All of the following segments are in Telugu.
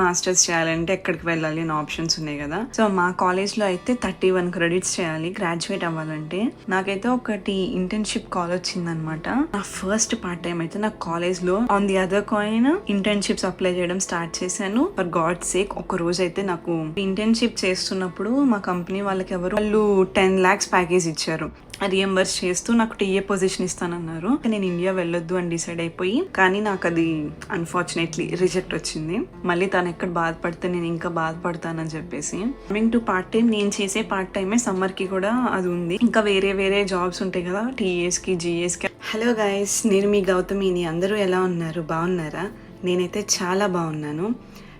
మాస్టర్స్ చేయాలంటే ఎక్కడికి వెళ్ళాలి అని ఆప్షన్స్ ఉన్నాయి కదా. సో మా కాలేజ్లో అయితే థర్టీ వన్ క్రెడిట్స్ చేయాలి గ్రాడ్యుయేట్ అవ్వాలంటే. నాకైతే ఒకటి ఇంటర్న్షిప్ కాల్ వచ్చిందనమాట. నా ఫస్ట్ పార్ట్ టైం అయితే నా కాలేజ్లో on the other coin internships apply చేయడం స్టార్ట్ చేశాను. ఫర్ గాడ్ సేక్ ఒక రోజు అయితే నాకు ఇంటర్న్షిప్ చేస్తున్నప్పుడు మా కంపెనీ వాళ్ళకి ఎవరు వాళ్ళు టెన్ ల్యాక్స్ ప్యాకేజ్ ఇచ్చారు. రియంబర్స్ చేస్తూ నాకు టీఏ పొజిషన్ ఇస్తానన్నారు. నేను ఇండియా వెళ్ళొద్దు అని డిసైడ్ అయిపోయి కానీ నాకు అది అన్ఫార్చునేట్లీ రిజెక్ట్ వచ్చింది. మళ్ళీ తను ఎక్కడ బాధపడితే నేను ఇంకా బాధపడతానని చెప్పేసి. కమింగ్ టు పార్ట్ టైం నేను చేసే పార్ట్ టైమే సమ్మర్కి కూడా అది ఉంది. ఇంకా వేరే వేరే జాబ్స్ ఉంటాయి కదా టీఏస్కి కి హలో గైస్ నేను మీ గౌతమిని. అందరూ ఎలా ఉన్నారు? బాగున్నారా? నేనైతే చాలా బాగున్నాను.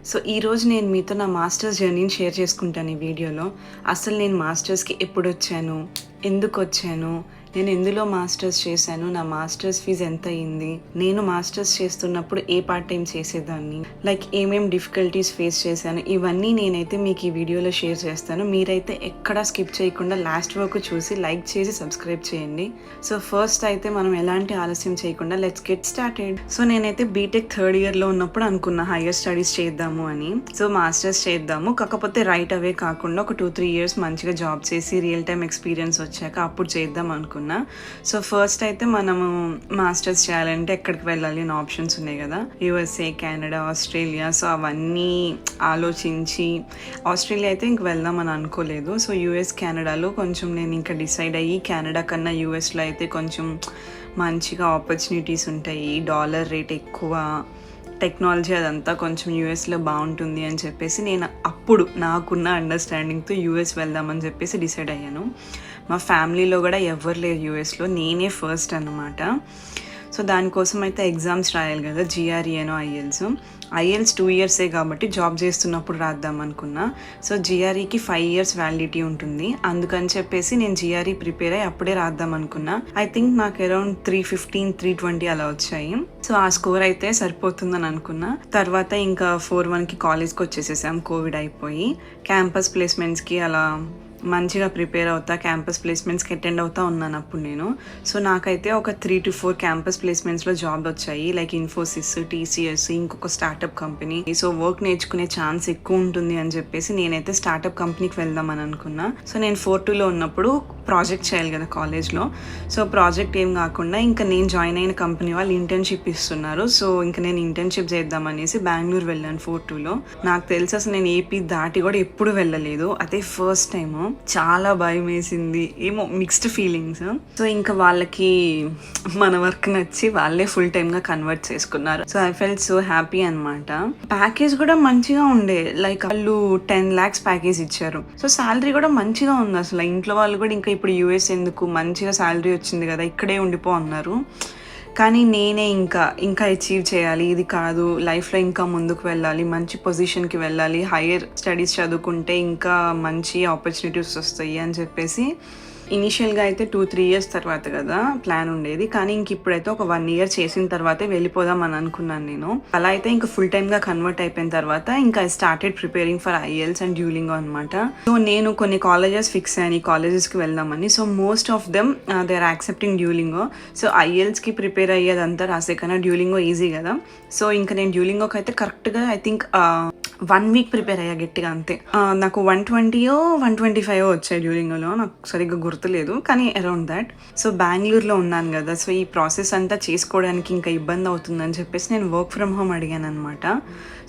సో ఈరోజు నేను మీతో నా మాస్టర్స్ జర్నీని షేర్ చేసుకుంటాను ఈ వీడియోలో అసలు నేను మాస్టర్స్కి ఎప్పుడు వచ్చాను? ఎందుకు వచ్చాను నేను ఎందులో మాస్టర్స్ చేశాను? నా మాస్టర్స్ ఫీజు ఎంత అయింది? నేను మాస్టర్స్ చేస్తున్నప్పుడు ఏ పార్ట్ టైం చేసేదాన్ని? లైక్ ఏమేం డిఫికల్టీస్ ఫేస్ చేశాను? ఇవన్నీ నేనైతే మీకు ఈ వీడియోలో షేర్ చేస్తాను. మీరైతే ఎక్కడా స్కిప్ చేయకుండా లాస్ట్ వరకు చూసి లైక్ చేసి సబ్స్క్రైబ్ చేయండి. సో ఫస్ట్ అయితే మనం ఎలాంటి ఆలస్యం చేయకుండా లెట్స్ గెట్ స్టార్టెడ్ సో నేనైతే బీటెక్ థర్డ్ ఇయర్లో ఉన్నప్పుడు అనుకున్నా హైయర్ స్టడీస్ చేద్దాము అని. సో మాస్టర్స్ చేద్దాము. కాకపోతే రైట్ అవే కాకుండా ఒక టూ త్రీ ఇయర్స్ మంచిగా జాబ్ చేసి రియల్ టైం ఎక్స్పీరియన్స్ వచ్చాక అప్పుడు చేద్దాం అనుకున్నాను అనుకున్నా. సో ఫస్ట్ అయితే మనము మాస్టర్స్ చేయాలంటే ఎక్కడికి వెళ్ళాలి అని ఆప్షన్స్ ఉన్నాయి కదా. యుఎస్ఏ కెనడా ఆస్ట్రేలియా సో అవన్నీ ఆలోచించి ఆస్ట్రేలియా అయితే ఇంక వెళ్దామని అనుకోలేదు. సో యుఎస్ కెనడాలో కొంచెం నేను ఇంకా డిసైడ్ అయ్యి కెనడా కన్నా యుఎస్లో అయితే కొంచెం మంచిగా ఆపర్చునిటీస్ ఉంటాయి. డాలర్ రేట్ ఎక్కువ టెక్నాలజీ అదంతా కొంచెం యూఎస్లో బాగుంటుంది అని చెప్పేసి నేను అప్పుడు నాకున్న అండర్స్టాండింగ్తో యూఎస్ వెళ్దామని చెప్పేసి డిసైడ్ అయ్యాను. మా ఫ్యామిలీలో కూడా ఎవరు లేరు యూఎస్లో. నేనే ఫస్ట్ అనమాట సో దానికోసం అయితే ఎగ్జామ్స్ రాయాలి కదా జిఆర్ఈనో ఐఎల్స్ ఐఎల్స్ టూ ఇయర్సే కాబట్టి జాబ్ చేస్తున్నప్పుడు రాద్దాం అనుకున్నా. సో జిఆర్ఈకి ఫైవ్ ఇయర్స్ వ్యాలిడిటీ ఉంటుంది. అందుకని చెప్పేసి నేను జిఆర్ఈ ప్రిపేర్ అయ్యి అప్పుడే రాద్దాం అనుకున్నా. ఐ థింక్ నాకు around three fifteen three twenty అలా వచ్చాయి. సో ఆ స్కోర్ అయితే సరిపోతుందని అనుకున్నా. తర్వాత ఇంకా ఫోర్ వన్కి కాలేజ్కి వచ్చేసేసాం. కోవిడ్ అయిపోయి. క్యాంపస్ ప్లేస్మెంట్స్కి అలా మంచిగా ప్రిపేర్ అవుతా క్యాంపస్ ప్లేస్మెంట్స్కి అటెండ్ అవుతా ఉన్నాను అప్పుడు నేను. సో నాకైతే ఒక త్రీ టు ఫోర్ క్యాంపస్ ప్లేస్మెంట్స్లో జాబ్ వచ్చాయి. లైక్ ఇన్ఫోసిస్ టీసీఎస్ ఇంకొక స్టార్టప్ కంపెనీ సో వర్క్ నేర్చుకునే ఛాన్స్ ఎక్కువ ఉంటుంది అని చెప్పేసి నేనైతే స్టార్టప్ కంపెనీకి వెళ్దామని అనుకున్నా. సో నేను ఫోర్ టూలో ఉన్నప్పుడు ప్రాజెక్ట్ చేయాలి కదా కాలేజ్లో సో ప్రాజెక్ట్ ఏం కాకుండా ఇంకా నేను జాయిన్ అయిన కంపెనీ వాళ్ళు ఇంటర్న్షిప్ ఇస్తున్నారు. సో ఇంకా నేను ఇంటర్న్షిప్ చేద్దామనేసి బెంగళూరు వెళ్ళాను ఫోర్ టూలో నాకు తెలిసి అసలు నేను ఏపీ దాటి కూడా ఎప్పుడు వెళ్ళలేదు. అదే ఫస్ట్ టైము చాలా భయం వేసింది ఏమో మిక్స్డ్ ఫీలింగ్స్ సో ఇంకా వాళ్ళకి మన వర్క్ నచ్చి వాళ్ళే ఫుల్ టైమ్గా కన్వర్ట్ చేసుకున్నారు. So I fell so happy అనమాట ప్యాకేజ్ కూడా మంచిగా ఉండే. లైక్ వాళ్ళు టెన్ లాక్స్ ప్యాకేజ్ ఇచ్చారు. సో శాలరీ కూడా మంచిగా ఉంది అసలు. ఇంట్లో వాళ్ళు కూడా ఇంకా ఇప్పుడు యూఎస్ ఎందుకు? మంచిగా శాలరీ వచ్చింది కదా. ఇక్కడే ఉండిపో అన్నారు. కానీ నేనే ఇంకా ఇంకా అచీవ్ చేయాలి. ఇది కాదు. లైఫ్లో ఇంకా ముందుకు వెళ్ళాలి. మంచి పొజిషన్కి వెళ్ళాలి. హైయర్ స్టడీస్ చదువుకుంటే ఇంకా మంచి ఆపర్చునిటీస్ వస్తాయి అని చెప్పేసి ఇనిషియల్గా అయితే టూ త్రీ ఇయర్స్ తర్వాత కదా ప్లాన్ ఉండేది. కానీ ఇంక ఇప్పుడైతే ఒక వన్ ఇయర్ చేసిన తర్వాతే వెళ్ళిపోదాం అని అనుకున్నాను నేను. అలా అయితే ఇంకా ఫుల్ టైమ్గా కన్వర్ట్ అయిపోయిన తర్వాత ఇంకా started preparing for IELTS and Duolingo అనమాట సో నేను కొన్ని కాలేజెస్ ఫిక్స్ అయ్యాను. ఈ కాలేజెస్కి వెళ్దామని. So most of them they are accepting Duolingo so ఐఎల్స్కి prepare అయ్యేదంతా రాసే కన్నా డ్యూలింగో ఈజీ కదా. సో ఇంకా నేను డ్యూలింగోకి అయితే కరెక్ట్గా I think one week prepare అయ్యా గట్టిగా అంతే. నాకు వన్ ట్వంటీయో వన్ ట్వంటీ ఫైవ్ వచ్చాయి డ్యూరింగ్లో నాకు సరిగ్గా గుర్తులేదు కానీ అరౌండ్ దాట్ సో బెంగళూరులో ఉన్నాను కదా సో ఈ ప్రాసెస్ అంతా చేసుకోవడానికి ఇంకా ఇబ్బంది అవుతుందని చెప్పేసి నేను వర్క్ ఫ్రమ్ హోమ్ అడిగాను అనమాట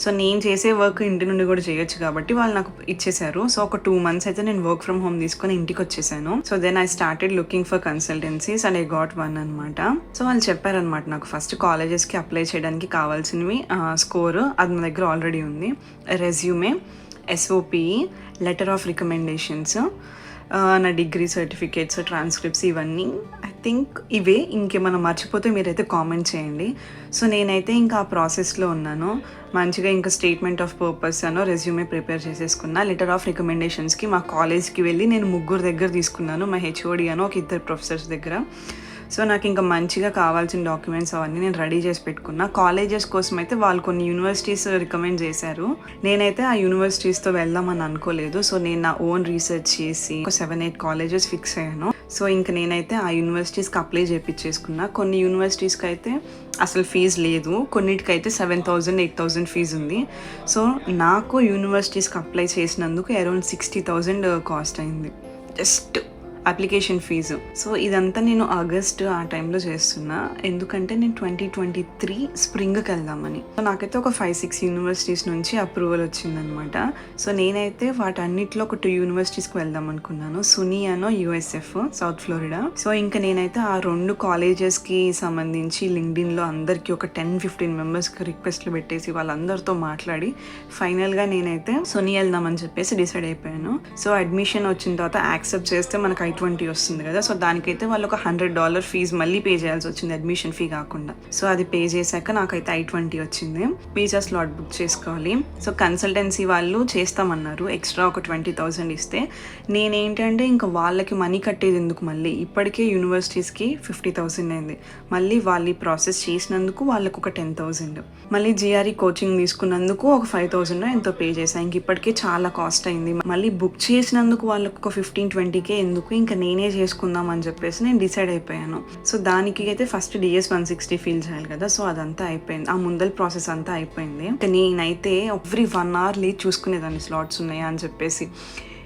సో నేను చేసే వర్క్ ఇంటి నుండి కూడా చేయొచ్చు కాబట్టి వాళ్ళు నాకు ఇచ్చేసారు సో ఒక టూ మంత్స్ అయితే నేను వర్క్ ఫ్రమ్ హోమ్ తీసుకొని ఇంటికి వచ్చేసాను. So then I started looking for consultancies and I got one అనమాట సో వాళ్ళు చెప్పారనమాట నాకు ఫస్ట్ కాలేజెస్కి అప్లై చేయడానికి కావాల్సినవి స్కోర్ అది నా దగ్గర ఆల్రెడీ ఉంది. రెజ్యూమే ఎస్ఓపిఈ లెటర్ ఆఫ్ రికమెండేషన్స్ నా డిగ్రీ సర్టిఫికేట్స్ ట్రాన్స్క్రిప్ట్స్ ఇవన్నీ. ఐ థింక్ ఇవే ఇంకేమైనా మర్చిపోతే మీరైతే కామెంట్ చేయండి. సో నేనైతే ఇంకా ఆ ప్రాసెస్లో ఉన్నాను. మంచిగా ఇంకా స్టేట్మెంట్ ఆఫ్ పర్పస్ అనో రెజ్యూమే ప్రిపేర్ చేసేసుకున్నా. లెటర్ ఆఫ్ రికమెండేషన్స్కి మా కాలేజ్కి వెళ్ళి నేను ముగ్గురు దగ్గర తీసుకున్నాను. మా హెచ్ఓడి అనో ఒక ఇద్దరు ప్రొఫెసర్స్ దగ్గర. సో నాకు ఇంకా మంచిగా కావాల్సిన డాక్యుమెంట్స్ అవన్నీ నేను రెడీ చేసి పెట్టుకున్నా. కాలేజెస్ కోసం అయితే వాళ్ళు కొన్ని యూనివర్సిటీస్ రికమెండ్ చేశారు. నేనైతే ఆ యూనివర్సిటీస్తో వెళ్దామని అనుకోలేదు. సో నేను నా ఓన్ రీసెర్చ్ చేసి ఒక సెవెన్ ఎయిట్ కాలేజెస్ ఫిక్స్ అయ్యాను. సో ఇంక నేనైతే ఆ యూనివర్సిటీస్కి అప్లై చేయించేసుకున్నా కొన్ని యూనివర్సిటీస్కి అయితే అసలు ఫీజు లేదు. కొన్నిటికైతే seven thousand eight thousand fees ఉంది. సో నాకు యూనివర్సిటీస్కి అప్లై చేసినందుకు అరౌండ్ సిక్స్టీ థౌజండ్ కాస్ట్ అయింది. జస్ట్ అప్లికేషన్ ఫీజు సో ఇదంతా నేను ఆగస్ట్ ఆ టైంలో చేస్తున్నా. ఎందుకంటే నేను ట్వంటీ ట్వంటీ త్రీ స్ప్రింగ్కి వెళ్దామని. సో నాకైతే ఒక ఫైవ్ సిక్స్ యూనివర్సిటీస్ నుంచి అప్రూవల్ వచ్చిందనమాట సో నేనైతే వాటన్నిటిలో ఒక టూ యూనివర్సిటీస్కి వెళ్దాం అనుకున్నాను. సునియానో యూఎస్ఎఫ్ సౌత్ ఫ్లోరిడా సో ఇంకా నేనైతే ఆ రెండు కాలేజెస్కి సంబంధించి లింక్డిన్లో అందరికీ ఒక టెన్ ఫిఫ్టీన్ మెంబర్స్కి రిక్వెస్ట్లు పెట్టేసి వాళ్ళందరితో మాట్లాడి ఫైనల్గా నేనైతే సునీ వెళ్దామని చెప్పేసి డిసైడ్ అయిపోయాను. సో అడ్మిషన్ వచ్చిన తర్వాత యాక్సెప్ట్ చేస్తే మనకు ఐ ట్వంటీ వస్తుంది కదా. సో దానికైతే వాళ్ళు ఒక హండ్రెడ్ డాలర్ ఫీజు మళ్ళీ పే చేయాల్సి వచ్చింది అడ్మిషన్ ఫీ కాకుండా. సో అది పే చేశాక నాకైతే ఐ ట్వంటీ వచ్చింది. వీసా స్లాట్ బుక్ చేసుకోవాలి. సో కన్సల్టెన్సీ వాళ్ళు చేస్తామన్నారు ఎక్స్ట్రా ఒక ట్వంటీ థౌసండ్ ఇస్తే. నేనేంటంటే ఇంకా వాళ్ళకి మనీ కట్టేది ఎందుకు మళ్ళీ? ఇప్పటికే యూనివర్సిటీస్కి ఫిఫ్టీ థౌసండ్ అయింది. మళ్ళీ వాళ్ళు ప్రాసెస్ చేసినందుకు వాళ్ళకు ఒక టెన్ థౌసండ్. మళ్ళీ జిఆర్ఈ కోచింగ్ తీసుకున్నందుకు ఒక ఫైవ్ థౌసండ్ ఎంతో పే చేశాను ఇంక ఇప్పటికే చాలా కాస్ట్ అయింది. మళ్ళీ బుక్ చేసినందుకు వాళ్ళకు ఒక ఫిఫ్టీన్ ట్వంటీకే ఎందుకు? ఇంకా నేనే చేసుకుందాం అని చెప్పేసి నేను డిసైడ్ అయిపోయాను. సో దానికి అయితే first DS one sixty fill చేయాలి కదా సో అదంతా అయిపోయింది. ఆ ముందల ప్రాసెస్ అంతా అయిపోయింది. నేనైతే ఎవ్రీ వన్ అవర్ లేట్ చూసుకునేదాన్ని స్లాట్స్ ఉన్నాయా అని చెప్పేసి.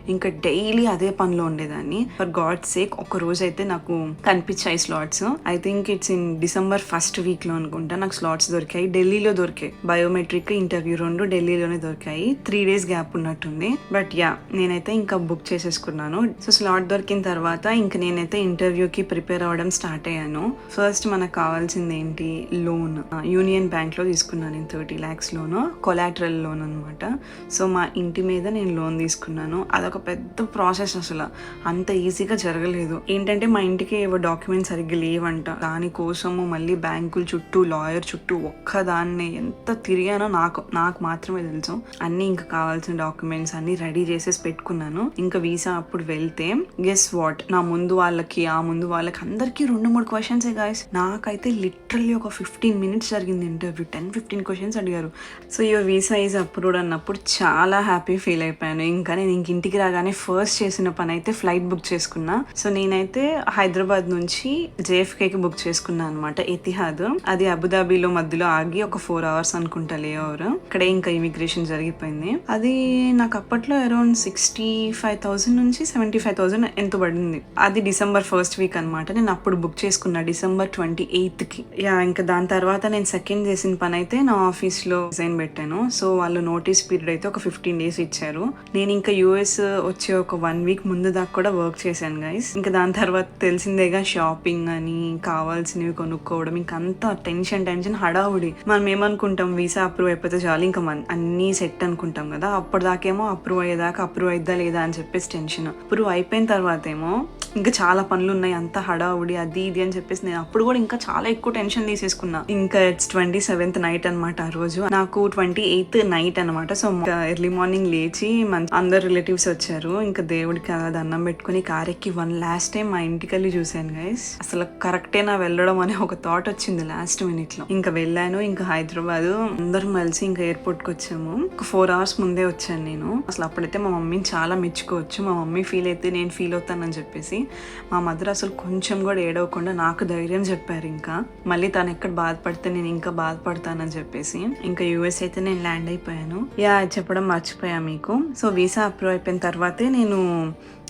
ఇంకా డైలీ అదే పనిలో ఉండేదాన్ని. ఫర్ గాడ్ సేక్ ఒక రోజు అయితే నాకు కనిపించాయి slots. I think it's in December first వీక్లో అనుకుంటా నాకు స్లాట్స్ దొరికాయి. ఢిల్లీలో దొరికాయి. బయోమెట్రిక్ ఇంటర్వ్యూ రెండు ఢిల్లీలోనే దొరికాయి. త్రీ డేస్ గ్యాప్ ఉన్నట్టుంది. బట్ యా నేనైతే ఇంకా బుక్ చేసేసుకున్నాను. సో స్లాట్ దొరికిన తర్వాత ఇంక నేనైతే ఇంటర్వ్యూకి ప్రిపేర్ అవ్వడం స్టార్ట్ అయ్యాను. ఫస్ట్ మనకు కావాల్సింది ఏంటి? లోన్. యూనియన్ బ్యాంక్లో తీసుకున్నాను నేను thirty lakhs loan. Collateral loan అనమాట సో మా ఇంటి మీద నేను లోన్ తీసుకున్నాను. అదొక పెద్ద ప్రాసెస్ అసలు. అంత ఈజీగా జరగలేదు. ఏంటంటే మా ఇంటికి ఏవో డాక్యుమెంట్స్ సరిగ్గా లేవంట. దానికోసము మళ్ళీ బ్యాంకుల చుట్టూ లాయర్ చుట్టూ ఒక్కదాన్ని ఎంత తిరిగానో నాకు నాకు మాత్రమే తెలుసు. అన్ని ఇంకా కావాల్సిన డాక్యుమెంట్స్ అన్ని రెడీ చేసేసి పెట్టుకున్నాను. ఇంకా వీసా అప్పుడు వెళ్తే గెస్ వాట్ నా ముందు వాళ్ళకి ఆ ముందు వాళ్ళకి అందరికీ రెండు మూడు క్వశ్చన్స్ గాయస్ నాకైతే లిటరల్లీ ఒక ఫిఫ్టీన్ మినిట్స్ జరిగింది ఇంటర్వ్యూ టెన్ ఫిఫ్టీన్ క్వశ్చన్స్ అడిగారు. So your visa is approved అన్నప్పుడు చాలా హ్యాపీ ఫీల్ అయిపోయాను. ఇంకా నేను ఇంక ఇంటికి రాగానే ఫస్ట్ చేసిన పని అయితే ఫ్లైట్ బుక్ చేసుకున్నా. సో నేనైతే హైదరాబాద్ నుంచి జేఎఫ్కేకి బుక్ చేసుకున్నా అనమాట ఎతిహాద్ అది అబుదాబిలో మధ్యలో ఆగి ఒక ఫోర్ అవర్స్ అనుకుంటా లే ఇక్కడే ఇంకా ఇమిగ్రేషన్ జరిగిపోయింది. అది నాకు అప్పట్లో అరౌండ్ సిక్స్టీ ఫైవ్ థౌసండ్ నుంచి సెవెంటీ ఫైవ్ థౌసండ్ ఎంత పడింది. అది డిసెంబర్ ఫస్ట్ వీక్ అనమాట నేను అప్పుడు బుక్ చేసుకున్నా డిసెంబర్ ట్వంటీ ఎయిత్కి. యా ఇంకా దాని తర్వాత నేను సెకండ్ చేసిన పని అయితే నా ఆఫీస్లో డిజైన్ పెట్టాను. సో వాళ్ళు నోటీస్ పీరియడ్ అయితే ఒక ఫిఫ్టీన్ డేస్ ఇచ్చారు. నేను ఇంకా యూఎస్ వచ్చే ఒక వన్ వీక్ ముందు దాకా కూడా వర్క్ చేశాను గైస్ ఇంకా దాని తర్వాత తెలిసిందేగా షాపింగ్ అని కావాల్సినవి కొనుక్కోవడం ఇంకా అంత టెన్షన్ టెన్షన్ హడావుడి. మనం ఏమనుకుంటాం వీసా అప్రూవ్ అయిపోతే చాలు ఇంకా మన అన్ని సెట్ అనుకుంటాం కదా. అప్పటిదాకేమో అప్రూవ్ అయ్యేదాకా అప్రూవ్ అయిద్దా లేదా అని చెప్పేసి టెన్షన్ అప్రూవ్ అయిపోయిన తర్వాత ఏమో ఇంకా చాలా పనులు ఉన్నాయి అంత హడావుడి అది ఇది అని చెప్పేసి నేను అప్పుడు కూడా ఇంకా చాలా ఎక్కువ టెన్షన్ తీసేసుకున్నా. ఇంకా ఇట్స్ ట్వంటీ సెవెంత్ నైట్ అనమాట ఆ రోజు. నాకు ట్వంటీ ఎయిత్ నైట్ అనమాట సో ఎర్లీ మార్నింగ్ లేచి మన అందరు రిలేటివ్స్ వచ్చి వచ్చారు ఇంకా దేవుడికి అలా దండం పెట్టుకుని కారెక్కి వన్ లాస్ట్ టైం మా ఇంటికి వెళ్ళి చూశాను గైస్ అసలు కరెక్టేనా వెళ్ళడం అనే ఒక థాట్ వచ్చింది లాస్ట్ మినిట్లో ఇంకా వెళ్ళాను ఇంకా హైదరాబాద్. అందరం కలిసి ఇంకా ఎయిర్పోర్ట్కి వచ్చాము. ఒక ఫోర్ అవర్స్ ముందే వచ్చాను నేను. అసలు అప్పుడైతే మా మమ్మీని చాలా మెచ్చుకోవచ్చు. మా మమ్మీ ఫీల్ అయితే నేను ఫీల్ అవుతానని చెప్పేసి. మా మదర్ అసలు కొంచెం కూడా ఏడవకుండా నాకు ధైర్యం చెప్పారు ఇంకా. మళ్ళీ తను ఎక్కడ బాధపడితే నేను ఇంకా బాధపడతానని చెప్పేసి. ఇంకా యూఎస్ అయితే నేను ల్యాండ్ అయిపోయాను. యా చెప్పడం మర్చిపోయా మీకు. సో వీసా అప్రూవ్ అయిపోయిన తర్వాత తర్వాతే నేను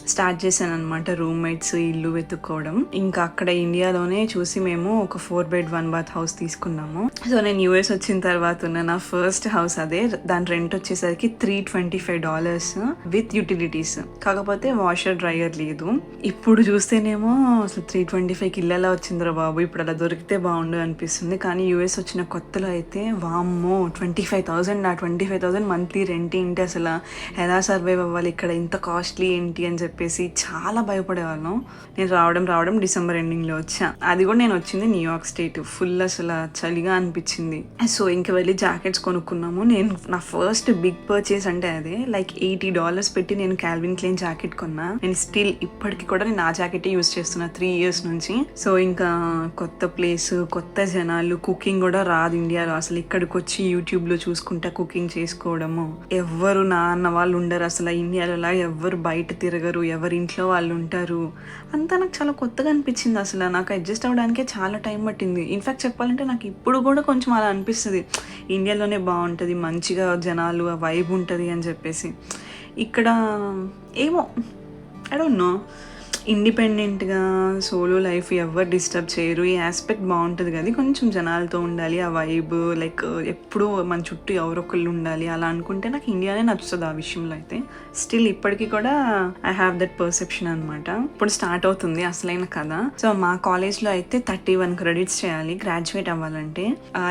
స్టార్ట్ చేశాను అనమాట రూమ్మేట్స్ ఇల్లు వెతుక్కోవడం. ఇంకా అక్కడ ఇండియాలోనే చూసి మేము ఒక four bed one bath house తీసుకున్నాము. సో నేను యూఎస్ వచ్చిన తర్వాత ఉన్న నా ఫస్ట్ హౌస్ అదే. దాని రెంట్ వచ్చేసరికి three twenty five dollars with utilities కాకపోతే వాషర్ డ్రైయర్ లేదు. ఇప్పుడు చూస్తేనేమో అసలు త్రీ ట్వంటీ ఫైవ్కి ఇల్లెలా వచ్చిందిరా బాబు? ఇప్పుడు అలా దొరికితే బాగుండు అనిపిస్తుంది. కానీ యూఎస్ వచ్చిన కొత్తలో అయితే వామ్మో ట్వంటీ ఫైవ్ థౌసండ్ ఆ twenty five thousand monthly rent ఏంటి? అసలు ఎలా సర్వైవ్ అవ్వాలి? ఇక్కడ ఇంత కాస్ట్లీ ఏంటి? అని చెప్పి చెప్పేసి చాలా భయపడేవాళ్ళం. నేను రావడం రావడం డిసెంబర్ ఎండింగ్లో వచ్చా. అది కూడా నేను వచ్చింది న్యూయార్క్ స్టేట్. ఫుల్ అసలు చలిగా అనిపించింది. సో ఇంక వెళ్ళి జాకెట్స్ కొనుక్కున్నాము. నేను నా ఫస్ట్ బిగ్ పర్చేస్ అంటే అదే లైక్ ఎయిటీ డాలర్స్ పెట్టి నేను క్యాల్విన్ క్లెయిన్ జాకెట్ కొన్నా. నేను స్టిల్ ఇప్పటికి కూడా నేను ఆ జాకెట్ యూస్ చేస్తున్నా త్రీ ఇయర్స్ నుంచి. సో ఇంకా కొత్త ప్లేస్ కొత్త జనాలు కుకింగ్ కూడా రాదు ఇండియాలో. అసలు ఇక్కడికి వచ్చి యూట్యూబ్లో చూసుకుంటా కుకింగ్ చేసుకోవడము. ఎవ్వరు నాన్న వాళ్ళు ఉండరు అసలు ఇండియాలో. ఎవ్వరు బయట తిరగరు. ఎవరి ఇంట్లో వాళ్ళు ఉంటారు అంతా నాకు చాలా కొత్తగా అనిపించింది అసలు. నాకు అడ్జస్ట్ అవ్వడానికే చాలా టైం పట్టింది. ఇన్ఫ్యాక్ట్ చెప్పాలంటే నాకు ఇప్పుడు కూడా కొంచెం అలా అనిపిస్తుంది. ఇండియాలోనే బాగుంటుంది మంచిగా జనాలు ఆ వైబ్ ఉంటుంది అని చెప్పేసి. ఇక్కడ ఏమో ఐ డోంట్ నో ఇండిపెండెంట్గా సోలో లైఫ్ ఎవరు డిస్టర్బ్ చేయరు. ఈ ఆస్పెక్ట్ బాగుంటుంది కదా కొంచెం జనాలతో ఉండాలి ఆ వైబ్ లైక్ ఎప్పుడూ మన చుట్టూ ఎవరొకళ్ళు ఉండాలి అలా అనుకుంటే నాకు ఇండియానే నచ్చుతుంది ఆ విషయంలో అయితే. స్టిల్ ఇప్పటికీ కూడా ఐ హ్యావ్ దట్ పర్సెప్షన్ అనమాట ఇప్పుడు స్టార్ట్ అవుతుంది అసలైన కథ. సో మా కాలేజ్లో అయితే థర్టీ వన్ క్రెడిట్స్ చేయాలి గ్రాడ్యుయేట్ అవ్వాలంటే.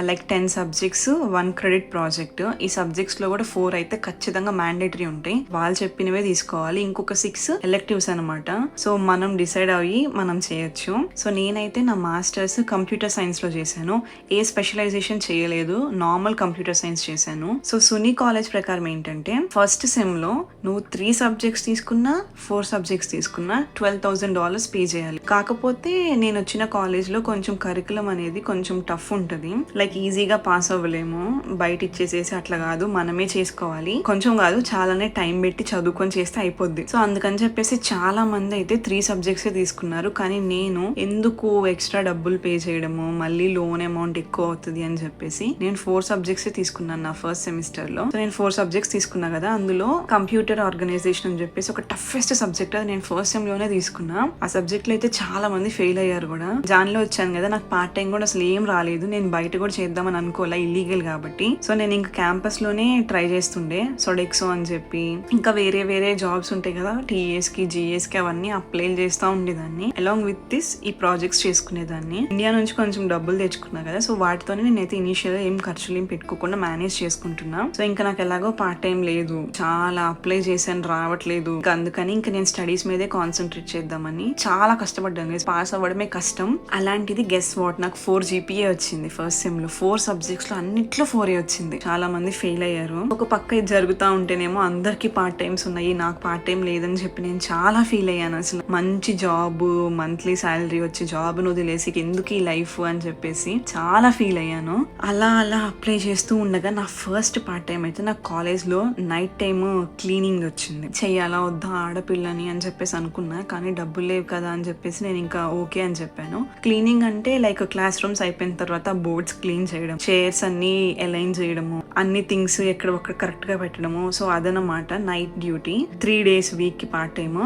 Like ten subjects one credit project. ఈ సబ్జెక్ట్స్లో కూడా ఫోర్ అయితే ఖచ్చితంగా మ్యాండేటరీ ఉంటాయి. వాళ్ళు చెప్పినవే తీసుకోవాలి ఇంకొక సిక్స్ ఎలెక్టివ్స్ అనమాట సో మనం డిసైడ్ అయ్యి మనం చేయొచ్చు. సో నేనైతే నా మాస్టర్స్ కంప్యూటర్ సైన్స్లో చేశాను. ఏ స్పెషలైజేషన్ చేయలేదు నార్మల్ కంప్యూటర్ సైన్స్ చేశాను. సో సునీ కాలేజ్ ప్రకారం ఏంటంటే ఫస్ట్ సెమ్లో నువ్వు త్రీ సబ్జెక్ట్స్ తీసుకున్నా ఫోర్ సబ్జెక్ట్స్ తీసుకున్నా ట్వెల్వ్ థౌసండ్ డాలర్స్ పే చేయాలి. కాకపోతే నేను వచ్చిన కాలేజ్లో కొంచెం కరికులం అనేది కొంచెం టఫ్ ఉంటుంది. లైక్ ఈజీగా పాస్ అవ్వలేము. బయట ఇచ్చేసేసి అట్లా కాదు. మనమే చేసుకోవాలి. కొంచెం కాదు చాలానే టైం పెట్టి చదువుకొని చేస్తే అయిపోద్ది. సో అందుకని చెప్పేసి చాలా మంది అయితే త్రీ త్రీ సబ్జెక్ట్స్ తీసుకున్నారు. కానీ నేను ఎందుకు ఎక్స్ట్రా డబ్బులు పే చేయడము మళ్ళీ లోన్ అమౌంట్ ఎక్కువ అవుతుంది అని చెప్పేసి నేను ఫోర్ సబ్జెక్ట్స్ తీసుకున్నాను నా ఫస్ట్ సెమిస్టర్లో సో నేను ఫోర్ సబ్జెక్ట్స్ తీసుకున్నా కదా అందులో కంప్యూటర్ ఆర్గనైజేషన్ అని చెప్పేసి ఒక టఫెస్ట్ సబ్జెక్ట్ అది నేను ఫస్ట్ సెమ్లోనే తీసుకున్నా. ఆ సబ్జెక్ట్లో అయితే చాలా మంది ఫెయిల్ అయ్యారు కూడా. జాన్లో వచ్చాను కదా నాకు పార్ట్ టైం కూడా అసలు ఏం రాలేదు. నేను బయట కూడా చేద్దామని అనుకోలే ఇల్లీగల్ కాబట్టి. సో నేను ఇంకా క్యాంపస్లోనే ట్రై చేస్తుండే సొడెక్సో అని చెప్పి. ఇంకా వేరే వేరే జాబ్స్ ఉంటాయి కదా టీఎస్కి జిఎస్కి అవన్నీ అప్లై చేస్తూ ఉండేదాన్ని. అలాంగ్ విత్ దిస్ ఈ ప్రాజెక్ట్స్ చేసుకునేదాన్ని. ఇండియా నుంచి కొంచెం డబ్బులు తెచ్చుకున్నా కదా సో వాటితోనే నేనైతే ఇనిషియల్ ఏం ఖర్చులు ఏం పెట్టుకోకుండా మేనేజ్ చేసుకుంటున్నా. సో ఇంకా నాకు ఎలాగో పార్ట్ టైం లేదు. చాలా అప్లై చేశాను రావట్లేదు. ఇంకా అందుకని ఇంకా నేను స్టడీస్ మీదే కాన్సన్ట్రేట్ చేద్దామని చాలా కష్టపడ్డాను. పాస్ అవ్వడమే కష్టం. అలాంటిది గెస్ వాట్ నాకు ఫోర్ జీపీఏ వచ్చింది ఫస్ట్ సెమ్లో. ఫోర్ సబ్జెక్ట్స్లో అన్నిట్లో ఫోర్ వచ్చింది. చాలా మంది ఫెయిల్ అయ్యారు. ఒక పక్క ఇది జరుగుతూ ఉంటేనేమో అందరికి పార్ట్ టైమ్స్ ఉన్నాయి. నాకు పార్ట్ టైం లేదని చెప్పి నేను చాలా ఫీల్ అయ్యాను అసలు. మంచి జాబ్ మంత్లీ శాలరీ వచ్చే జాబ్ వదిలేసి ఎందుకు ఈ లైఫ్ అని చెప్పేసి చాలా ఫీల్ అయ్యాను. అలా అలా అప్లై చేస్తూ ఉండగా నా ఫస్ట్ పార్ట్ టైం అయితే నా కాలేజ్లో నైట్ టైమ్ క్లీనింగ్ వచ్చింది. చెయ్యాలా వద్దా ఆడపిల్లని అని చెప్పేసి అనుకున్నా కానీ డబ్బులు లేవు కదా అని చెప్పేసి నేను ఇంకా ఓకే అని చెప్పాను. క్లీనింగ్ అంటే లైక్ క్లాస్ రూమ్స్ అయిపోయిన తర్వాత బోర్డ్స్ క్లీన్ చేయడం చైర్స్ అన్ని అలైన్ చేయడము అన్ని థింగ్స్ ఎక్కడ ఒక్కడ కరెక్ట్గా పెట్టడము. సో అదనమాట నైట్ డ్యూటీ త్రీ డేస్ వీక్కి part time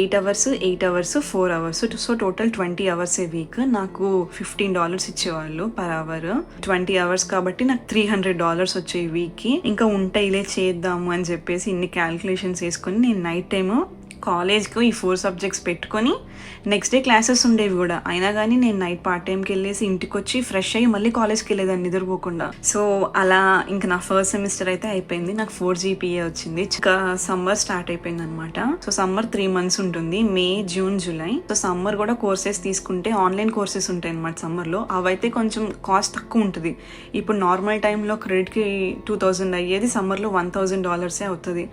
eight hours eight hours four hours so total twenty hours a week. నాకు ఫిఫ్టీన్ డాలర్స్ ఇచ్చేవాళ్ళు పర్ అవర్. ట్వంటీ అవర్స్ కాబట్టి నాకు త్రీ హండ్రెడ్ డాలర్స్ వచ్చే వీక్కి ఇంకా ఉంటాయిలే చేద్దాము అని చెప్పేసి ఇన్ని క్యాల్కులేషన్స్ వేసుకొని నేను నైట్ టైము కాలేజ్కి ఈ ఫోర్ సబ్జెక్ట్స్ పెట్టుకొని నెక్స్ట్ డే క్లాసెస్ ఉండేవి కూడా. అయినా కానీ నేను నైట్ పార్ట్ టైంకి వెళ్ళేసి ఇంటికి వచ్చి ఫ్రెష్ అయ్యి మళ్ళీ కాలేజ్కి వెళ్ళేదాన్ని నిద్రపోకుండా. సో అలా ఇంకా నా ఫస్ట్ సెమిస్టర్ అయితే అయిపోయింది. నాకు ఫోర్ జీపీఏ వచ్చింది. ఇంకా సమ్మర్ స్టార్ట్ అయిపోయింది అనమాట సో సమ్మర్ త్రీ మంత్స్ ఉంటుంది. May June July. So summer కూడా కోర్సెస్ తీసుకుంటే ఆన్లైన్ కోర్సెస్ ఉంటాయి అనమాట సమ్మర్లో. అవైతే కొంచెం కాస్ట్ తక్కువ ఉంటుంది. ఇప్పుడు నార్మల్ టైంలో క్రెడిట్కి టూ థౌజండ్ అయ్యేది సమ్మర్లో వన్ థౌజండ్ డాలర్సే అవుతుంది.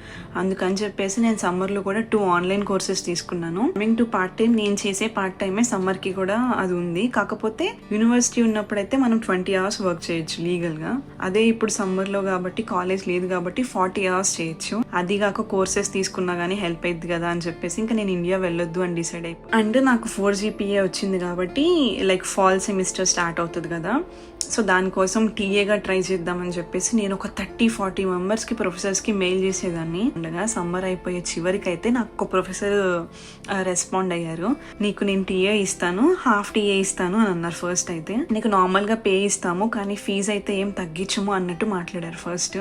అందుకని చెప్పేసి నేను సమ్మర్లో కూడా టూ ఆన్లైన్ కోర్సెస్ తీసుకున్నాను. కమింగ్ టు పార్ట్ టైం నేను చేసే పార్ట్ టైమే సమ్మర్కి కూడా అది ఉంది. కాకపోతే యూనివర్సిటీ ఉన్నప్పుడైతే మనం ట్వంటీ అవర్స్ వర్క్ చేయొచ్చు లీగల్గా. అదే ఇప్పుడు సమ్మర్లో కాబట్టి కాలేజ్ లేదు కాబట్టి ఫార్టీ అవర్స్ చేయొచ్చు. అది కాక కోర్సెస్ తీసుకున్నా గానీ హెల్ప్ అయింది కదా అని చెప్పేసి ఇంకా నేను ఇండియా వెళ్ళొద్దు అని డిసైడ్ అయిపోయి అండ్ నాకు ఫోర్ జీపీఏ వచ్చింది కాబట్టి లైక్ ఫాల్ సెమిస్టర్ స్టార్ట్ అవుతుంది కదా. సో దానికోసం టీఏగా ట్రై చేద్దామని చెప్పేసి నేను ఒక థర్టీ ఫార్టీ మెంబర్స్కి ప్రొఫెసర్స్కి మెయిల్ చేసేదాన్ని. ఉండగా సమ్మర్ అయిపోయే చివరికి అయితే నాకు ఒక ప్రొఫెసర్ రెస్పాండ్ అయ్యారు. నీకు నేను టీఏ ఇస్తాను హాఫ్ టీఏ ఇస్తాను అని అన్నారు ఫస్ట్ అయితే. నీకు నార్మల్గా పే ఇస్తాము కానీ ఫీజు అయితే ఏం తగ్గించము అన్నట్టు మాట్లాడారు ఫస్ట్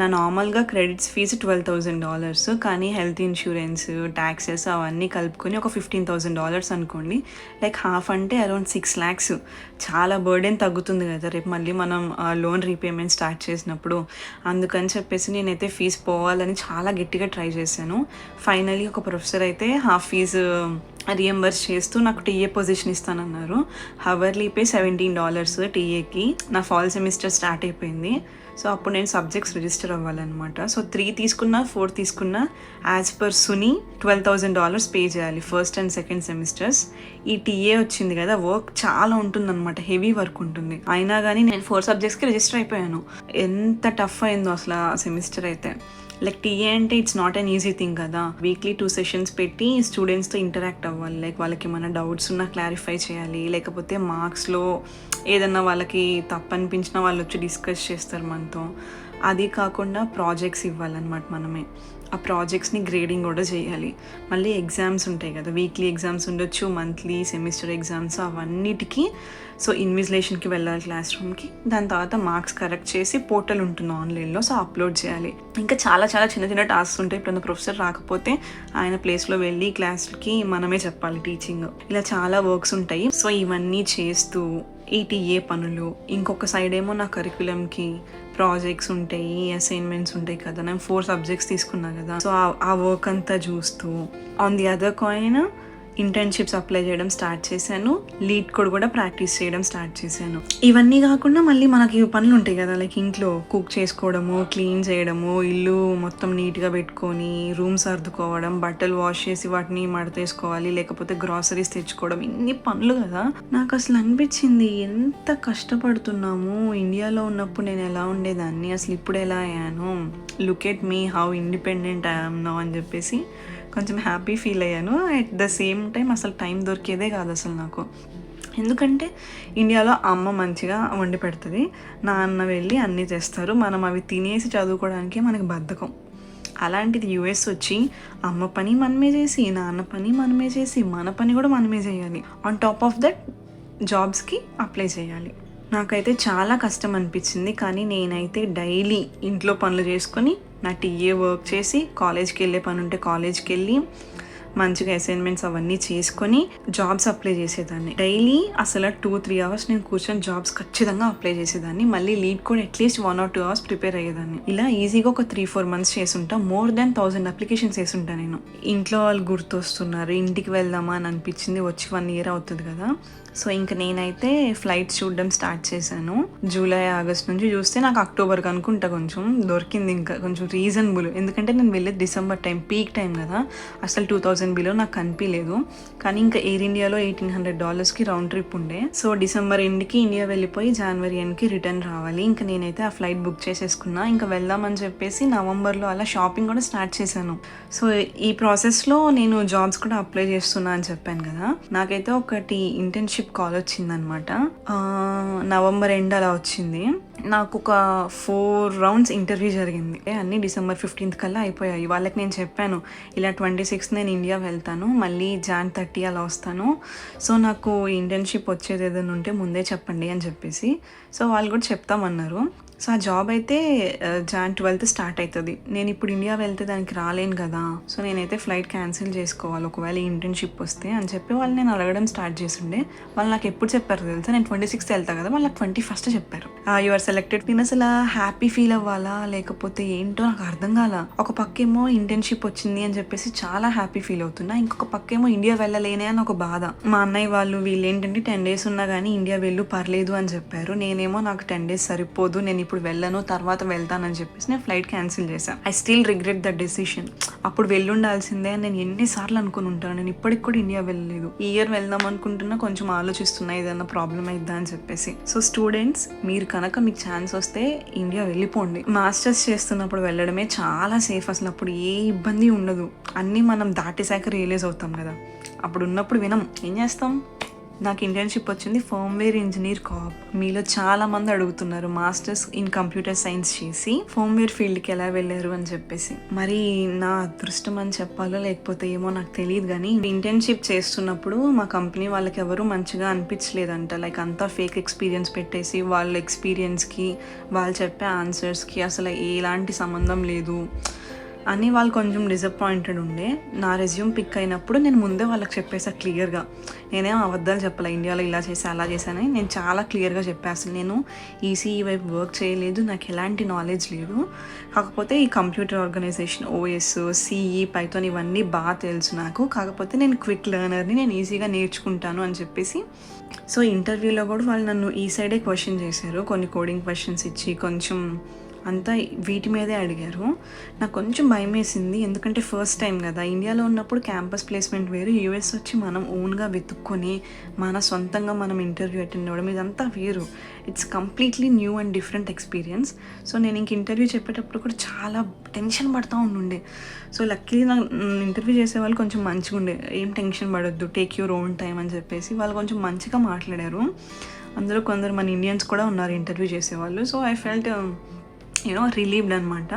నా నార్మల్గా credits fee twelve thousand dollars కానీ హెల్త్ ఇన్సూరెన్స్ ట్యాక్సెస్ అవన్నీ కలుపుకొని ఒక ఫిఫ్టీన్ థౌసండ్ డాలర్స్ అనుకోండి. లైక్ హాఫ్ అంటే అరౌండ్ సిక్స్ ల్యాక్స్ చాలా బర్డెన్ తగ్గుతుంది కదా. రేపు మళ్ళీ మనం లోన్ రీపేమెంట్ స్టార్ట్ చేసినప్పుడు అందుకని చెప్పేసి నేనైతే ఫీజు పోవాలని చాలా గట్టిగా ట్రై చేశాను. ఫైనలీ ఒక ప్రొఫెసర్ అయితే హాఫ్ ఫీజు రియంబర్స్ చేస్తూ నాకు టీఏ పొజిషన్ ఇస్తానన్నారు. హవర్లీ పే సెవెంటీన్ డాలర్స్ టీఏకి నా ఫాల్ సెమిస్టర్ స్టార్ట్ అయిపోయింది. సో అప్పుడు నేను సబ్జెక్ట్స్ రిజిస్టర్ అవ్వాలన్నమాట. సో త్రీ తీసుకున్నా ఫోర్ తీసుకున్నా as per SUNY twelve thousand dollars pay చేయాలి ఫస్ట్ అండ్ సెకండ్ సెమిస్టర్స్ ఈ టీఏ వచ్చింది కదా వర్క్ చాలా ఉంటుందన్నమాట హెవీ వర్క్ ఉంటుంది. అయినా కానీ నేను ఫోర్ సబ్జెక్ట్స్కి రిజిస్టర్ అయిపోయాను. ఎంత టఫ్ అయిందో అసలు ఆ సెమిస్టర్ అయితే. లైక్ టీఏ అంటే it's not an easy thing కదా. వీక్లీ టూ సెషన్స్ పెట్టి స్టూడెంట్స్తో ఇంటరాక్ట్ అవ్వాలి. లైక్ వాళ్ళకి ఏమైనా డౌట్స్ ఉన్నా క్లారిఫై చేయాలి. లేకపోతే మార్క్స్లో ఏదన్నా వాళ్ళకి తప్పు అనిపించినా వాళ్ళు వచ్చి డిస్కస్ చేస్తారు మనతో. అది కాకుండా ప్రాజెక్ట్స్ ఇవ్వాలన్నమాట మనమే. ఆ ప్రాజెక్ట్స్ని గ్రేడింగ్ కూడా చేయాలి. మళ్ళీ ఎగ్జామ్స్ ఉంటాయి కదా వీక్లీ ఎగ్జామ్స్ ఉండొచ్చు మంత్లీ సెమిస్టర్ ఎగ్జామ్స్ అవన్నిటికీ సో ఇన్విజిలేషన్కి వెళ్ళాలి క్లాస్ రూమ్కి దాని తర్వాత మార్క్స్ కరెక్ట్ చేసి పోర్టల్ ఉంటుంది ఆన్లైన్లో సో అప్లోడ్ చేయాలి. ఇంకా చాలా చాలా చిన్న చిన్న టాస్క్స్ ఉంటాయి. ఇప్పుడు ప్రొఫెసర్ రాకపోతే ఆయన ప్లేస్లో వెళ్ళి క్లాస్కి మనమే చెప్పాలి టీచింగ్ ఇలా చాలా వర్క్స్ ఉంటాయి. సో ఇవన్నీ చేస్తూ ఈటీఏ పనులు ఇంకొక సైడ్ ఏమో నా కరికులంకి ప్రాజెక్ట్స్ ఉంటాయి అసైన్మెంట్స్ ఉంటాయి కదా. నేను ఫోర్ సబ్జెక్ట్స్ తీసుకున్నా కదా. సో ఆ వర్క్ అంతా చూస్తూ on the other coin internships apply చేయడం స్టార్ట్ చేశాను. లీడ్ కోడ్ కూడా ప్రాక్టీస్ చేయడం స్టార్ట్ చేశాను. ఇవన్నీ కాకుండా మళ్ళీ మనకి పనులు ఉంటాయి కదా లైక్ ఇంట్లో కుక్ చేసుకోవడము క్లీన్ చేయడము ఇల్లు మొత్తం నీట్గా పెట్టుకొని రూమ్స్ సర్దుకోవడం బట్టలు వాష్ చేసి వాటిని మడతేసుకోవాలి లేకపోతే గ్రాసరీస్ తెచ్చుకోవడం ఇన్ని పనులు కదా. నాకు అసలు అనిపించింది ఎంత కష్టపడుతున్నాము. ఇండియాలో ఉన్నప్పుడు నేను ఎలా ఉండేదాన్ని అసలు ఇప్పుడు ఎలా అయ్యాను. Look at me how independent I'm no అని చెప్పేసి కొంచెం హ్యాపీ ఫీల్ అయ్యాను. అట్ ద సేమ్ టైం అసలు టైం దొరికేదే కాదు అసలు నాకు. ఎందుకంటే ఇండియాలో అమ్మ మంచిగా వండి పెడుతుంది. నాన్న వెళ్ళి అన్నీ తెస్తారు మనం అవి తినేసి చదువుకోవడానికి మనకి బద్ధకం. అలాంటిది యుఎస్ వచ్చి అమ్మ పని మనమే చేసి నాన్న పని మనమే చేసి మన పని కూడా మనమే చేయాలి. ఆన్ టాప్ ఆఫ్ దట్ జాబ్స్కి అప్లై చేయాలి. నాకైతే చాలా కష్టం అనిపించింది. కానీ నేనైతే డైలీ ఇంట్లో పనులు చేసుకొని నా టీఏ వర్క్ చేసి కాలేజ్కి వెళ్ళే పని ఉంటే కాలేజ్కి వెళ్ళి మంచిగా అసైన్మెంట్స్ అవన్నీ చేసుకొని జాబ్స్ అప్లై చేసేదాన్ని. డైలీ అసలు టూ త్రీ అవర్స్ నేను కూర్చొని జాబ్స్ ఖచ్చితంగా అప్లై చేసేదాన్ని. మళ్ళీ లీడ్ కూడా at least one or two hours prepare అయ్యేదాన్ని. ఇలా ఈజీగా ఒక త్రీ ఫోర్ మంత్స్ చేసుంటా మోర్ దెన్ థౌసండ్ అప్లికేషన్స్ వేసుంటా నేను. ఇంట్లో వాళ్ళు గుర్తొస్తున్నారు ఇంటికి వెళ్దామా అని అనిపించింది. వచ్చి వన్ ఇయర్ అవుతుంది కదా. సో ఇంక నేనైతే ఫ్లైట్స్ చూడడం స్టార్ట్ చేశాను. జూలై ఆగస్ట్ నుంచి చూస్తే నాకు అక్టోబర్ అనుకుంటా కొంచెం దొరికింది ఇంకా. కొంచెం రీజనబుల్ ఎందుకంటే నేను వెళ్ళేది డిసెంబర్ టైం పీక్ టైం కదా. అసలు టూ థౌజండ్ బిలో నాకు కనిపించలేదు కానీ ఇంకా ఎయిర్ ఇండియాలో ఎయిటీన్ హండ్రెడ్ డాలర్స్కి రౌండ్ ట్రిప్ ఉండే. సో డిసెంబర్ ఎండ్కి ఇండియా వెళ్ళిపోయి జనవరి ఎండ్కి రిటర్న్ రావాలి. ఇంకా నేనైతే ఆ ఫ్లైట్ బుక్ చేసేసుకున్నా. ఇంకా వెళ్దామని చెప్పేసి నవంబర్లో అలా షాపింగ్ కూడా స్టార్ట్ చేశాను. సో ఈ ప్రాసెస్లో నేను జాబ్స్ కూడా అప్లై చేస్తున్నా అని చెప్పాను కదా. నాకైతే ఒకటి ఇంటర్న్షిప్ కాల్ వచ్చిందనమాట నవంబర్ ఎండ్ అలా వచ్చింది. నాకు ఒక ఫోర్ రౌండ్స్ ఇంటర్వ్యూ జరిగింది అన్నీ డిసెంబర్ ఫిఫ్టీన్త్ కల్లా అయిపోయాయి. వాళ్ళకి నేను చెప్పాను ఇలా ట్వంటీ సిక్స్త్ నేను ఇండియా వెళ్తాను మళ్ళీ జాన్ థర్టీ అలా వస్తాను. సో నాకు ఇంటర్న్షిప్ వచ్చేది ఏదైనా ఉంటే ముందే చెప్పండి అని చెప్పేసి. సో వాళ్ళు కూడా చెప్తామన్నారు. సో ఆ జాబ్ అయితే జాన్ ట్వెల్త్ స్టార్ట్ అవుతుంది నేను ఇప్పుడు ఇండియా వెళ్తే దానికి రాలేను కదా. సో నేనైతే ఫ్లైట్ క్యాన్సిల్ చేసుకోవాలి. ఒకవేళ ఇంటర్న్షిప్ వస్తే అని చెప్పి వాళ్ళు నేను అడగడం స్టార్ట్ చేసిండే. వాళ్ళు నాకు ఎప్పుడు చెప్పారు తెలుసా? నేను ట్వంటీ సిక్స్త్ వెళ్తా కదా వాళ్ళు ట్వంటీ ఫస్ట్ చెప్పారు. యు ఆర్ సెలెక్టెడ్ నేను అసలు హ్యాపీ ఫీల్ అవ్వాలా? లేకపోతే ఏంటో నాకు అర్థం కాల. ఒక పక్కేమో ఇంటర్న్షిప్ వచ్చింది అని చెప్పేసి చాలా హ్యాపీ ఫీల్ అవుతున్నా. ఇంకొక పక్కేమో ఇండియా వెళ్ళలేనే అని ఒక బాధ. మా అన్నయ్య వాళ్ళు వీళ్ళు ఏంటంటే టెన్ డేస్ ఉన్నా కానీ ఇండియా వెళ్ళు పర్లేదు అని చెప్పారు. నేనేమో నాకు టెన్ డేస్ సరిపోదు. నేను ఇప్పుడు వెళ్ళను తర్వాత వెళ్తానని చెప్పేసి నేను ఫ్లైట్ క్యాన్సిల్ చేశాను I still regret the decision అప్పుడు వెళ్ళుండాల్సిందే అని నేను ఎన్నిసార్లు అనుకుని ఉంటాను. నేను ఇప్పటికి కూడా ఇండియా వెళ్ళలేదు. ఈ ఇయర్ వెళ్దాం అనుకుంటున్నా కొంచెం ఆలోచిస్తున్నా ఏదైనా ప్రాబ్లం అయిద్దా అని చెప్పేసి. సో స్టూడెంట్స్ మీరు కనుక మీకు ఛాన్స్ వస్తే ఇండియా వెళ్ళిపోండి. మాస్టర్స్ చేస్తున్నప్పుడు వెళ్ళడమే చాలా సేఫ్ అసలు. అప్పుడు ఏ ఇబ్బంది ఉండదు. అన్నీ మనం దాటేశాక రియలైజ్ అవుతాం కదా. అప్పుడు ఉన్నప్పుడు వినం. ఏం చేస్తాం? నాకు ఇంటర్న్షిప్ వచ్చింది ఫోమ్వేర్ ఇంజనీర్ కాప్ మీలో చాలా మంది అడుగుతున్నారు మాస్టర్స్ ఇన్ కంప్యూటర్ సైన్స్ చేసి ఫోమ్వేర్ ఫీల్డ్కి ఎలా వెళ్ళారు అని చెప్పేసి. మరి నా అదృష్టం అని చెప్పాలో లేకపోతే ఏమో నాకు తెలియదు కానీ ఇంటర్న్షిప్ చేస్తున్నప్పుడు మా కంపెనీ వాళ్ళకి ఎవరు మంచిగా అనిపించలేదంట. లైక్ అంతా ఫేక్ ఎక్స్పీరియన్స్ పెట్టేసి వాళ్ళ ఎక్స్పీరియన్స్కి వాళ్ళు చెప్పే ఆన్సర్స్కి అసలు ఎలాంటి సంబంధం లేదు. అని వాళ్ళు కొంచెం డిసప్పాయింటెడ్ ఉండే. నా రెజ్యూమ్ పిక్ అయినప్పుడు నేను ముందే వాళ్ళకి చెప్పేసా క్లియర్గా నేనేం అబద్ధాలు చెప్పలే ఇండియాలో ఇలా చేసి అలా చేశానని నేను చాలా క్లియర్గా చెప్పాను అసలు నేను ఈసీఈ వైపు వర్క్ చేయలేదు నాకు ఎలాంటి నాలెడ్జ్ లేదు. కాకపోతే ఈ computer organization OS C Python ఇవన్నీ బాగా తెలుసు నాకు. కాకపోతే నేను క్విక్ లెర్నర్ని నేను ఈజీగా నేర్చుకుంటాను అని చెప్పేసి. సో ఇంటర్వ్యూలో కూడా వాళ్ళు నన్ను ఈ సైడే క్వశ్చన్ చేశారు. కొన్ని కోడింగ్ క్వశ్చన్స్ ఇచ్చి కొంచెం అంతా వీటి మీదే అడిగారు. నాకు కొంచెం భయం వేసింది ఎందుకంటే ఫస్ట్ టైం కదా. ఇండియాలో ఉన్నప్పుడు క్యాంపస్ ప్లేస్మెంట్ వేరు. యూఎస్ వచ్చి మనం ఓన్గా వెతుక్కొని మన సొంతంగా మనం ఇంటర్వ్యూ అటెండ్ అవ్వడం ఇదంతా వేరు. It's completely new and different experience so నేను ఇంక ఇంటర్వ్యూ చెప్పేటప్పుడు కూడా చాలా టెన్షన్ పడుతూ ఉండుండే. సో లక్కీ నా ఇంటర్వ్యూ చేసే వాళ్ళు కొంచెం మంచిగా ఉండే ఏం టెన్షన్ పడొద్దు. టేక్ యూర్ ఓన్ టైం అని చెప్పేసి వాళ్ళు కొంచెం మంచిగా మాట్లాడారు. అందులో కొందరు మన ఇండియన్స్ కూడా ఉన్నారు ఇంటర్వ్యూ చేసేవాళ్ళు. So I felt you know relieved అనమాట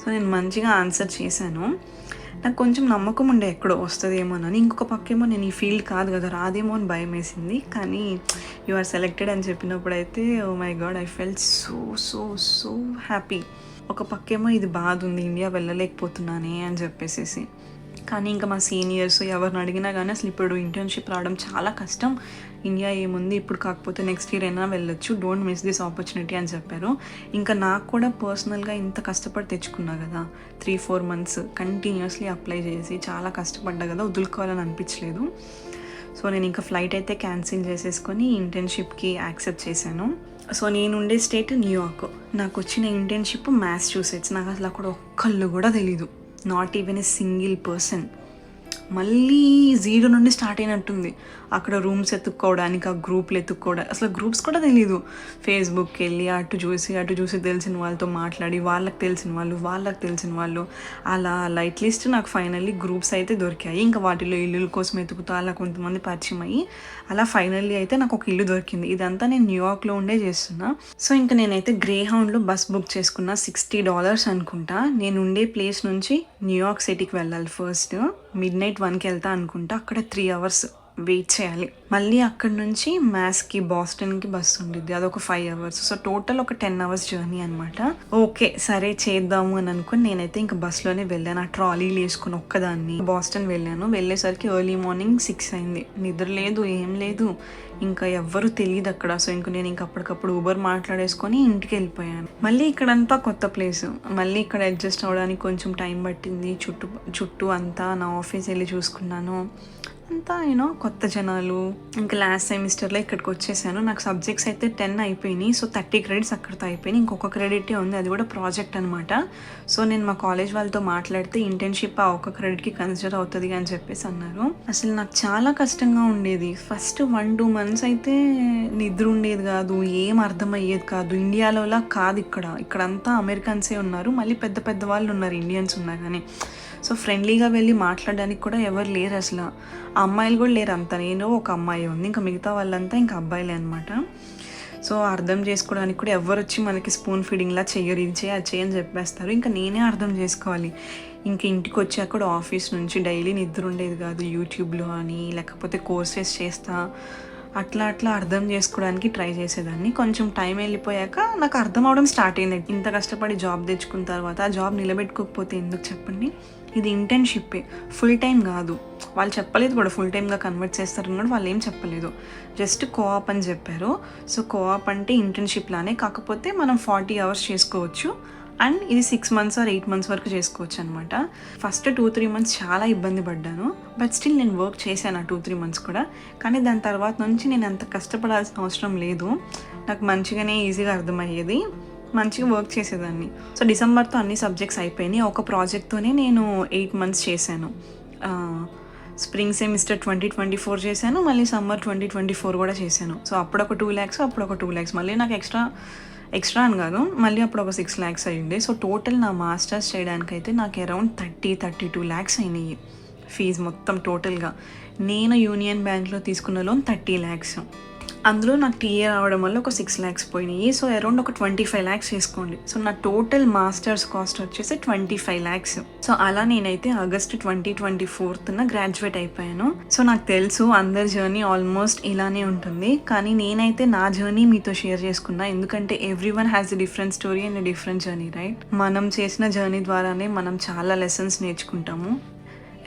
సో నేను మంచిగా ఆన్సర్ చేశాను. నాకు కొంచెం నమ్మకం ఉండే ఎక్కడో వస్తుందేమోనని ఇంకొక పక్కేమో నేను ఈ ఫీల్డ్ కాదు కదా రాదేమో అని భయం వేసింది. కానీ యు ఆర్ సెలెక్టెడ్ అని చెప్పినప్పుడు అయితే ఓ my god I fell so so so happy ఒక పక్కేమో ఇది బాధ ఉంది ఇండియా వెళ్ళలేకపోతున్నానే అని చెప్పేసేసి. కానీ ఇంకా మా సీనియర్స్ ఎవరిని అడిగినా కానీ అసలు ఇప్పుడు ఇంటర్న్షిప్ రావడం చాలా కష్టం. ఇండియా ఏముంది? ఇప్పుడు కాకపోతే నెక్స్ట్ ఇయర్ అయినా వెళ్ళొచ్చు. డోంట్ మిస్ దిస్ ఆపర్చునిటీ అని చెప్పారు. ఇంకా నాకు కూడా పర్సనల్గా ఇంత కష్టపడి తెచ్చుకున్నా కదా. Three four months continuously apply చేసి చాలా కష్టపడ్డా కదా. వదులుకోవాలని అనిపించలేదు. సో నేను ఇంకా ఫ్లైట్ అయితే క్యాన్సిల్ చేసేసుకొని ఇంటర్న్షిప్కి యాక్సెప్ట్ చేశాను. సో నేను ఉండే స్టేట్ న్యూయార్క్ నాకు వచ్చిన ఇంటర్న్షిప్ మ్యాథ్స్ చూసేట్స్ నాకు అసలు అక్కడ ఒక్కళ్ళు కూడా తెలీదు. Not even a single person మళ్ళీ జీరో నుండి స్టార్ట్ అయినట్టుంది. అక్కడ రూమ్స్ ఎత్తుక్కోవడానికి ఆ గ్రూప్లు ఎత్తుక్కోవడానికి అసలు గ్రూప్స్ కూడా తెలియదు ఫేస్బుక్కి వెళ్ళి అటు చూసి అటు చూసి తెలిసిన వాళ్ళతో మాట్లాడి వాళ్ళకి తెలిసిన వాళ్ళు వాళ్ళకి తెలిసిన వాళ్ళు. అలా లైట్ లిస్ట్ నాకు ఫైనల్లీ గ్రూప్స్ అయితే దొరికాయి. ఇంకా వాటిలో ఇల్లుల కోసం ఎతుకుతూ అలా కొంతమంది పరిచయం అయ్యి అలా ఫైనల్లీ అయితే నాకు ఒక ఇల్లు దొరికింది. ఇదంతా నేను న్యూయార్క్లో ఉండే చేస్తున్నా. సో ఇంకా నేనైతే గ్రే హౌండ్లో బస్ బుక్ చేసుకున్న సిక్స్టీ డాలర్స్ అనుకుంటా. నేను ఉండే ప్లేస్ నుంచి న్యూయార్క్ సిటీకి వెళ్ళాలి ఫస్ట్ మిడ్ నైట్ వన్కి వెళ్తా అనుకుంటా. అక్కడ త్రీ అవర్స్ వెయిట్ చేయాలి. మళ్ళీ అక్కడ నుంచి మ్యాథ్స్కి బాస్టన్కి బస్సు ఉండిద్ది. అదొక ఫైవ్ అవర్స్ సో టోటల్ ఒక టెన్ అవర్స్ జర్నీ అనమాట ఓకే సరే చేద్దాము అని అనుకుని నేనైతే ఇంకా బస్సులోనే వెళ్ళాను. ఆ ట్రాలీలు వేసుకుని ఒక్కదాన్ని. బాస్టన్ వెళ్ళాను. వెళ్ళేసరికి ఎర్లీ మార్నింగ్ సిక్స్ అయింది. నిద్ర లేదు ఏం లేదు. ఇంకా ఎవ్వరు తెలియదు అక్కడ. సో ఇంక నేను ఇంకా అప్పటికప్పుడు ఊబర్ మాట్లాడేసుకొని ఇంటికి వెళ్ళిపోయాను. మళ్ళీ ఇక్కడంతా కొత్త ప్లేస్ మళ్ళీ ఇక్కడ అడ్జస్ట్ అవ్వడానికి కొంచెం టైం పట్టింది. చుట్టూ చుట్టూ అంతా నా ఆఫీస్ వెళ్ళి చూసుకున్నాను. అంతా యూనో కొత్త జనాలు. ఇంకా లాస్ట్ సెమిస్టర్లో ఇక్కడికి వచ్చేసాను. నాకు సబ్జెక్ట్స్ అయితే టెన్ అయిపోయినాయి. సో థర్టీ క్రెడిట్స్ అక్కడితో అయిపోయినాయి. ఇంకొక క్రెడిటే ఉంది అది కూడా ప్రాజెక్ట్ అనమాట సో నేను మా కాలేజ్ వాళ్ళతో మాట్లాడితే ఇంటర్న్షిప్ ఆ ఒక్క క్రెడిట్కి కన్సిడర్ అవుతుంది అని చెప్పేసి అన్నారు. అసలు నాకు చాలా కష్టంగా ఉండేది. ఫస్ట్ వన్ టూ మంత్స్ అయితే నిద్ర ఉండేది కాదు. ఏం అర్థమయ్యేది కాదు. ఇండియాలోలా కాదు ఇక్కడ. ఇక్కడంతా అమెరికన్సే ఉన్నారు. మళ్ళీ పెద్ద పెద్ద వాళ్ళు ఉన్నారు. ఇండియన్స్ ఉన్నా కానీ సో ఫ్రెండ్లీగా వెళ్ళి మాట్లాడడానికి కూడా ఎవరు లేరు అసలు. ఆ అమ్మాయిలు కూడా లేరు. అంత నేను ఒక అమ్మాయి ఉంది. ఇంకా మిగతా వాళ్ళంతా ఇంకా అబ్బాయిలే అనమాట సో అర్థం చేసుకోవడానికి కూడా ఎవరు వచ్చి మనకి స్పూన్ ఫీడింగ్లా చెయ్యరు. ఇది చేయి అది చేయని చెప్పేస్తారు. ఇంకా నేనే అర్థం చేసుకోవాలి. ఇంకా ఇంటికి వచ్చాక కూడా ఆఫీస్ నుంచి డైలీ నిద్ర ఉండేది కాదు. యూట్యూబ్లో అని లేకపోతే కోర్సెస్ చేస్తా. అట్లా అట్లా అర్థం చేసుకోవడానికి ట్రై చేసేదాన్ని. కొంచెం టైం వెళ్ళిపోయాక నాకు అర్థం అవడం స్టార్ట్ అయింది. ఇంత కష్టపడి జాబ్ తెచ్చుకున్న తర్వాత ఆ జాబ్ నిలబెట్టుకోకపోతే ఎందుకు చెప్పండి? ఇది ఇంటర్న్షిప్పే ఫుల్ టైం కాదు. వాళ్ళు చెప్పలేదు కూడా ఫుల్ టైమ్గా కన్వర్ట్ చేస్తారని కూడా వాళ్ళు ఏం చెప్పలేదు. జస్ట్ కోఆప్ అని చెప్పారు. సో కోఆప్ అంటే ఇంటర్న్షిప్ లానే. కాకపోతే మనం ఫార్టీ అవర్స్ చేసుకోవచ్చు. అండ్ ఇది six months or eight months వరకు చేసుకోవచ్చు అనమాట ఫస్ట్ టూ త్రీ మంత్స్ చాలా ఇబ్బంది పడ్డాను. బట్ స్టిల్ నేను వర్క్ చేశాను ఆ టూ త్రీ మంత్స్ కూడా. కానీ దాని తర్వాత నుంచి నేను అంత కష్టపడాల్సిన అవసరం లేదు. నాకు మంచిగానే ఈజీగా అర్థమయ్యేది. మంచిగా వర్క్ చేసేదాన్ని. సో డిసెంబర్తో అన్ని సబ్జెక్ట్స్ అయిపోయినాయి. ఒక ప్రాజెక్ట్తోనే నేను ఎయిట్ మంత్స్ చేశాను. Spring semester twenty twenty four చేశాను. మళ్ళీ సమ్మర్ ట్వంటీ ట్వంటీ ఫోర్ కూడా చేశాను. సో అప్పుడు ఒక టూ ల్యాక్స్ అప్పుడు ఒక టూ ల్యాక్స్ మళ్ళీ నాకు ఎక్స్ట్రా ఎక్స్ట్రా అని కాదు. మళ్ళీ అప్పుడు ఒక సిక్స్ ల్యాక్స్ అయ్యింది. సో టోటల్ నా మాస్టర్స్ చేయడానికైతే నాకు around thirty thirty two lakhs అయినాయి. ఫీజు మొత్తం టోటల్గా నేను యూనియన్ బ్యాంక్లో తీసుకున్న లోన్ థర్టీ ల్యాక్స్ అందులో నాకు టీఏ రావడం వల్ల ఒక సిక్స్ ల్యాక్స్ పోయినాయి. సో అరౌండ్ ఒక ట్వంటీ ఫైవ్ ల్యాక్స్ వేసుకోండి. సో నా టోటల్ మాస్టర్స్ కాస్ట్ వచ్చేసి ట్వంటీ ఫైవ్ ల్యాక్స్ సో అలా నేనైతే ఆగస్ట్ ట్వంటీ ట్వంటీ ఫోర్త్న గ్రాడ్యుయేట్ అయిపోయాను. సో నాకు తెలుసు అందరి జర్నీ ఆల్మోస్ట్ ఇలానే ఉంటుంది. కానీ నేనైతే నా జర్నీ మీతో షేర్ చేసుకున్నా. ఎందుకంటే every one has a different story and different journey right మనం చేసిన జర్నీ ద్వారానే మనం చాలా లెసన్స్ నేర్చుకుంటాము.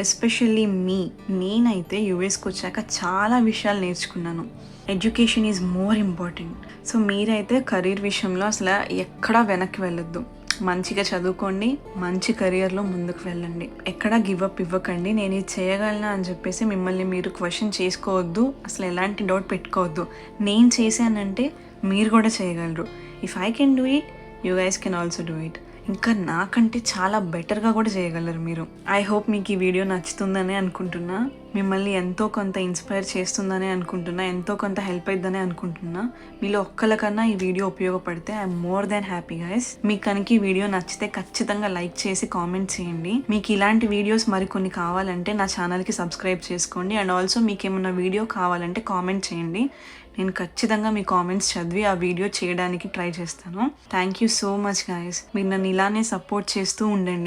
ఎస్పెషల్లీ మీ నేనైతే యూఎస్కి వచ్చాక చాలా విషయాలు నేర్చుకున్నాను. Education is more important so మీరైతే కెరీర్ విషయంలో అసలు ఎక్కడా వెనక్కి వెళ్ళొద్దు. మంచిగా చదువుకోండి మంచి కెరియర్లో ముందుకు వెళ్ళండి. ఎక్కడ గివప్ ఇవ్వకండి. నేను ఇది చేయగలనా అని చెప్పేసి మిమ్మల్ని మీరు క్వశ్చన్ చేసుకోవద్దు. అసలు ఎలాంటి డౌట్ పెట్టుకోవద్దు. నేను చేశానంటే మీరు కూడా చేయగలరు. If I can do it you guys can also do it ఇంకా నాకంటే చాలా బెటర్గా కూడా చేయగలరు మీరు. ఐ హోప్ మీకు ఈ వీడియో నచ్చుతుందని అనుకుంటున్నా. మిమ్మల్ని ఎంతో కొంత ఇన్స్పైర్ చేస్తుందని అనుకుంటున్నా. ఎంతో కొంత హెల్ప్ అయిద్దని అనుకుంటున్నా. మీలో ఒక్కరికన్నా ఈ వీడియో ఉపయోగపడితే I'm more than happy guys. మీకు కనుక ఈ వీడియో నచ్చితే ఖచ్చితంగా లైక్ చేసి కామెంట్ చేయండి. మీకు ఇలాంటి వీడియోస్ మరికొన్ని కావాలంటే నా ఛానల్కి సబ్స్క్రైబ్ చేసుకోండి. అండ్ ఆల్సో మీకు ఏమైనా వీడియో కావాలంటే కామెంట్ చేయండి. నేను ఖచ్చితంగా మీ కామెంట్స్ చదివి ఆ వీడియో చేయడానికి ట్రై చేస్తాను. Thank you so much guys మీరు నన్ను ఇలానే సపోర్ట్ చేస్తూ ఉండండి.